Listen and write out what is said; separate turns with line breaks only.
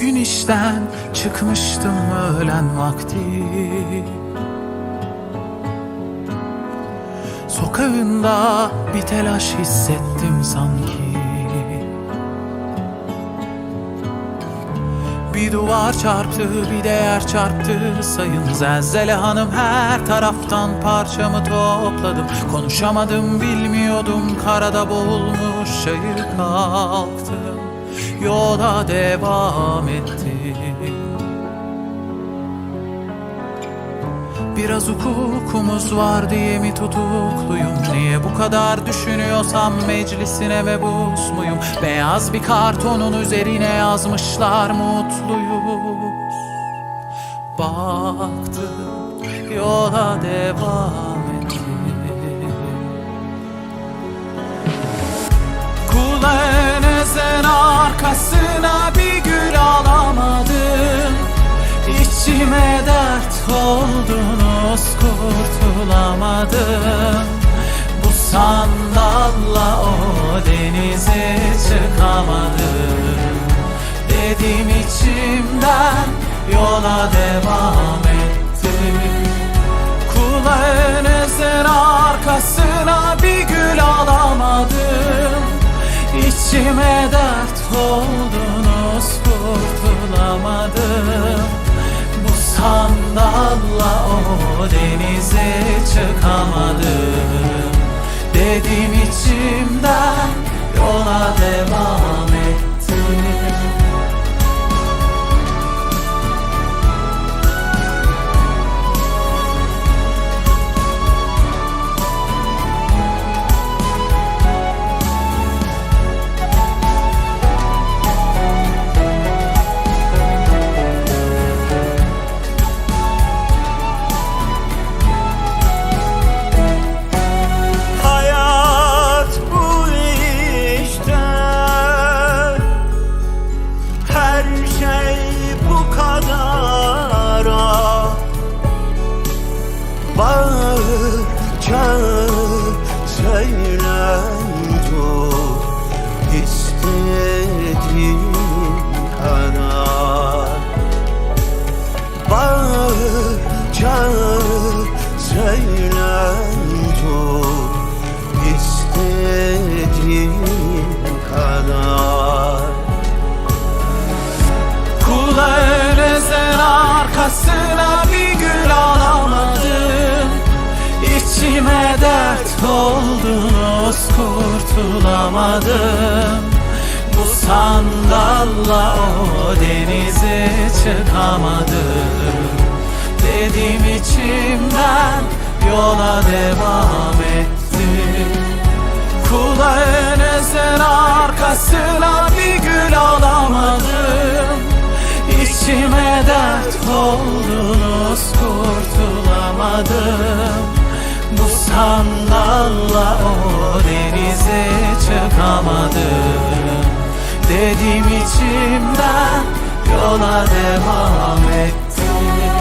gün işten çıkmıştım öğlen vakti. Sokağında bir telaş hissettim sanki. Bir duvar çarptı bir de yer çarptı. Sayın Zelzele Hanım her taraftan parçamı topladım. Konuşamadım bilmiyordum. Karada boğulmuş şair kalktım Yola devam ettim Biraz hukukumuz var diye mi tutukluyum? Niye bu kadar düşünüyorsam meclisine mebus muyum Beyaz bir kartonun üzerine yazmışlar mutluyuz. Baktım yola devam arkasına bir gül alamadım. İçime dert oldunuz kurtulamadım. Bu sandalla o denize çıkamadım. Dedim içimden yola devam İçime dert oldunuz kurtulamadım. Bu sandalla o denize çıkamadım. Dedim içimden arkasına bir gül alamadım İçime dert oldunuz kurtulamadım. Bu sandalla o denize çıkamadım. Dedim içimden yola devam ettim. Kulağınızın arkasına bir kanlarla o denize çıkamadım. Dedim içimden yola devam ettim.